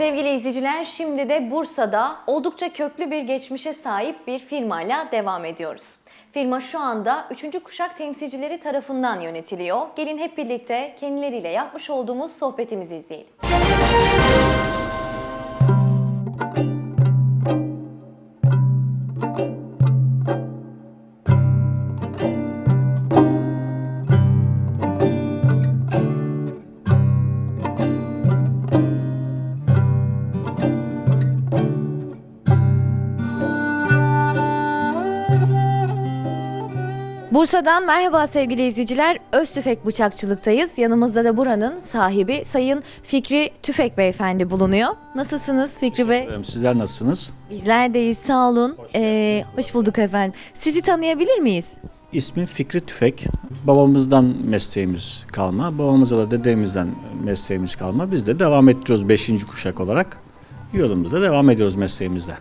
Sevgili izleyiciler şimdi de Bursa'da oldukça köklü bir geçmişe sahip bir firmayla devam ediyoruz. Firma şu anda 3. kuşak temsilcileri tarafından yönetiliyor. Gelin hep birlikte kendileriyle yapmış olduğumuz sohbetimizi izleyelim. Bursa'dan merhaba sevgili izleyiciler. Öztüfek Bıçakçılık'tayız. Yanımızda da buranın sahibi Sayın Fikri Tüfek Beyefendi bulunuyor. Nasılsınız Fikri Bey? Sizler nasılsınız? Bizler deyiz sağ olun. Ee, hoş bulduk efendim. Sizi tanıyabilir miyiz? İsmim Fikri Tüfek. Babamızdan mesleğimiz kalma. Babamıza da dedemizden mesleğimiz kalma. Biz de devam ettiriyoruz 5. kuşak olarak. Yolumuza devam ediyoruz mesleğimizde.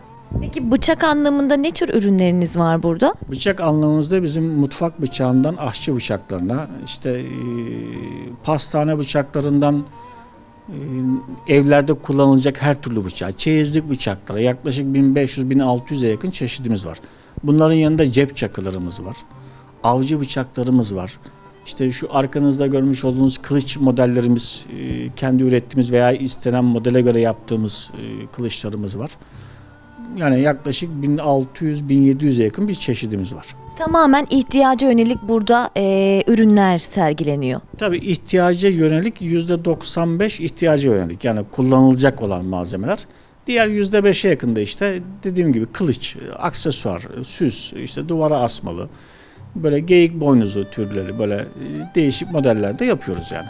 Peki bıçak anlamında ne tür ürünleriniz var burada? Bıçak anlamımızda bizim mutfak bıçağından aşçı bıçaklarına, işte e, pastane bıçaklarından e, evlerde kullanılacak her türlü bıçağı, çeyizlik bıçaklara yaklaşık 1500-1600'e yakın çeşidimiz var. Bunların yanında cep çakılarımız var. Avcı bıçaklarımız var. İşte şu arkanızda görmüş olduğunuz kılıç modellerimiz, e, kendi ürettiğimiz veya istenen modele göre yaptığımız e, kılıçlarımız var. Yani yaklaşık 1600-1700'e yakın bir çeşidimiz var. Tamamen ihtiyaca yönelik burada ee, ürünler sergileniyor. Tabii ihtiyaca yönelik %95 ihtiyaca yönelik yani kullanılacak olan malzemeler. Diğer %5'e yakında işte dediğim gibi kılıç, aksesuar, süs, işte duvara asmalı, böyle geyik boynuzu türleri böyle e, değişik modellerde yapıyoruz yani.